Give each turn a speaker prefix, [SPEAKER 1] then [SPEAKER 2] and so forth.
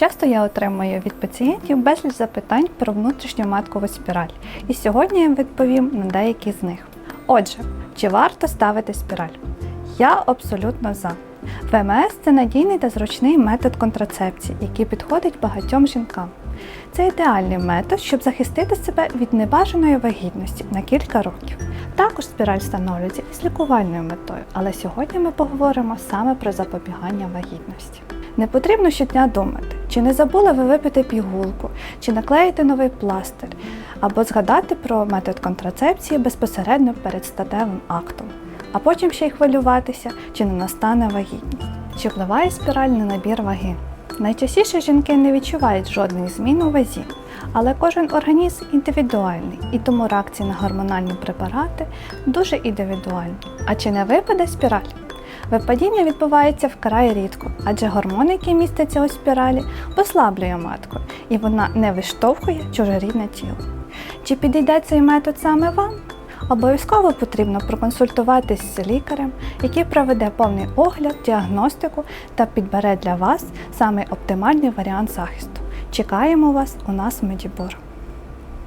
[SPEAKER 1] Часто я отримую від пацієнтів безліч запитань про внутрішню маткову спіраль, і сьогодні я відповім на деякі з них. Отже, чи варто ставити спіраль? Я абсолютно за. ВМС це надійний та зручний метод контрацепції, який підходить багатьом жінкам. Це ідеальний метод, щоб захистити себе від небажаної вагітності на кілька років. Також спіраль встановлюється із лікувальною метою, але сьогодні ми поговоримо саме про запобігання вагітності. Не потрібно щодня думати, чи не забули ви випити пігулку, чи наклеїти новий пластир, або згадати про метод контрацепції безпосередньо перед статевим актом, а потім ще й хвилюватися, чи не настане вагітність, чи впливає спіраль на набір ваги. Найчастіше жінки не відчувають жодних змін у вазі, але кожен організм індивідуальний, і тому реакції на гормональні препарати дуже індивідуальні. А чи не випаде спіраль? Випадіння відбувається вкрай рідко, адже гормон, який міститься у спіралі, послаблює матку, і вона не виштовхує чужорідне тіло. Чи підійде цей метод саме вам? Обов'язково потрібно проконсультуватись з лікарем, який проведе повний огляд, діагностику та підбере для вас саме оптимальний варіант захисту. Чекаємо вас у нас в Медібор.